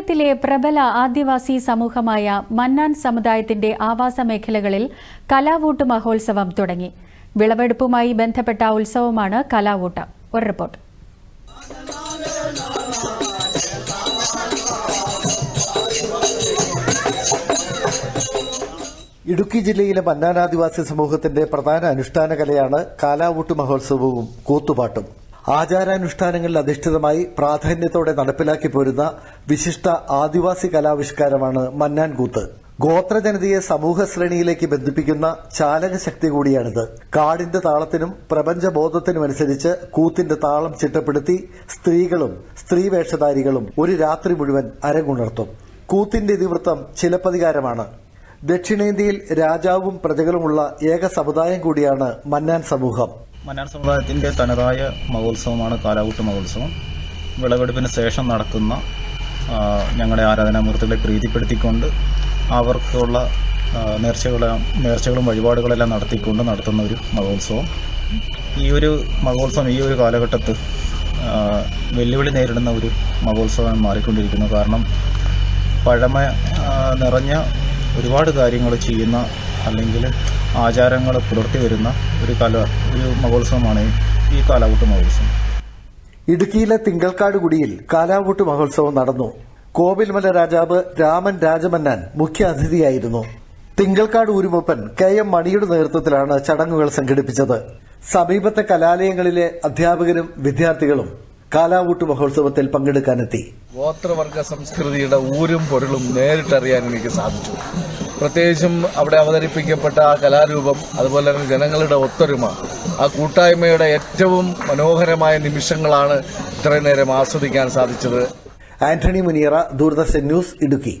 കേരളത്തിലെ പ്രബല ആദിവാസി സമൂഹമായ മന്നാൻ സമുദായത്തിന്റെ ആവാസ മേഖലകളിൽ കലാവൂട്ട് മഹോത്സവം തുടങ്ങി. വിളവെടുപ്പുമായി ബന്ധപ്പെട്ട ഉത്സവമാണ് കലാവൂട്ട്. ഒരു റിപ്പോർട്ട്. ഇടുക്കി ജില്ലയിലെ മന്നാനാദിവാസി സമൂഹത്തിന്റെ പ്രധാന അനുഷ്ഠാന കലയാണ് കാലാവൂട്ട് മഹോത്സവവും കൂത്തുപാട്ടും. ആചാരാനുഷ്ഠാനങ്ങളിൽ അധിഷ്ഠിതമായി പ്രാധാന്യത്തോടെ നടപ്പിലാക്കി പോരുന്ന വിശിഷ്ട ആദിവാസി കലാവിഷ്കാരമാണ് മന്നാൻകൂത്ത്. ഗോത്രജനതയെ സമൂഹ ശ്രേണിയിലേക്ക് ബന്ധിപ്പിക്കുന്ന ചാലക ശക്തി കൂടിയാണിത്. കാടിന്റെ താളത്തിനും പ്രപഞ്ചബോധത്തിനുമനുസരിച്ച് കൂത്തിന്റെ താളം ചിട്ടപ്പെടുത്തി സ്ത്രീകളും സ്ത്രീവേഷധാരികളും ഒരു രാത്രി മുഴുവൻ അരങ്ങുണർത്തും. കൂത്തിന്റെ ഇതിവൃത്തം ചിലപ്പതികാരമാണ്. ദക്ഷിണേന്ത്യയിൽ രാജാവും പ്രജകളുമുള്ള ഏക സമുദായം കൂടിയാണ് മന്നാൻ സമൂഹം. മന്നാർ സമുദായത്തിന്റെ തനതായ മഹോത്സവമാണ് കാലാകൂട്ട് മഹോത്സവം. വിളവെടുപ്പിന് ശേഷം നടക്കുന്ന ഞങ്ങളുടെ ആരാധനാമൂർത്തികളെ പ്രീതിപ്പെടുത്തിക്കൊണ്ട് അവർക്കുള്ള നേർച്ചകളെ നേർച്ചകളും വഴിപാടുകളെല്ലാം നടത്തിക്കൊണ്ട് നടത്തുന്ന ഒരു മഹോത്സവം. ഈ ഒരു മഹോത്സവം ഈ ഒരു കാലഘട്ടത്ത് വെല്ലുവിളി നേരിടുന്ന ഒരു മഹോത്സവം മാറിക്കൊണ്ടിരിക്കുന്നു. കാരണം പഴമ നിറഞ്ഞ ഒരുപാട് കാര്യങ്ങൾ ചെയ്യുന്ന അല്ലെങ്കിൽ ആചാരങ്ങൾ പുലർത്തി വരുന്ന ഒരു കല ഒരു മഹോത്സവമാണ് ഈ കാലാവൂട്ട് മഹോത്സവം. ഇടുക്കിയിലെ തിങ്കൾക്കാട് കുടിയിൽ കാലാവൂട്ട് മഹോത്സവം നടന്നു. കോവിൽമല രാജാവ് രാമൻ രാജമന്നാൻ മുഖ്യ അതിഥിയായിരുന്നു. തിങ്കൾക്കാട് ഊരുമൂപ്പൻ കെ എം മണിയുടെ നേതൃത്വത്തിലാണ് ചടങ്ങുകൾ സംഘടിപ്പിച്ചത്. സമീപത്തെ കലാലയങ്ങളിലെ അധ്യാപകരും വിദ്യാർത്ഥികളും കാലാവൂട്ട് മഹോത്സവത്തിൽ പങ്കെടുക്കാനെത്തി. ഗോത്രവർഗ സംസ്കൃതിയുടെ ഊരും പൊരുളും നേരിട്ടറിയാൻ എനിക്ക് സാധിച്ചു. പ്രത്യേകിച്ചും അവിടെ അവതരിപ്പിക്കപ്പെട്ട ആ കലാരൂപം അതുപോലെ തന്നെ ജനങ്ങളുടെ ഒത്തൊരുമ ആ കൂട്ടായ്മയുടെ ഏറ്റവും മനോഹരമായ നിമിഷങ്ങളാണ് ഇത്രയും നേരം ആസ്വദിക്കാൻ സാധിച്ചത്. ആന്റണി മുനിയറ ദൂരദർശൻ ന്യൂസ് ഇടുക്കി.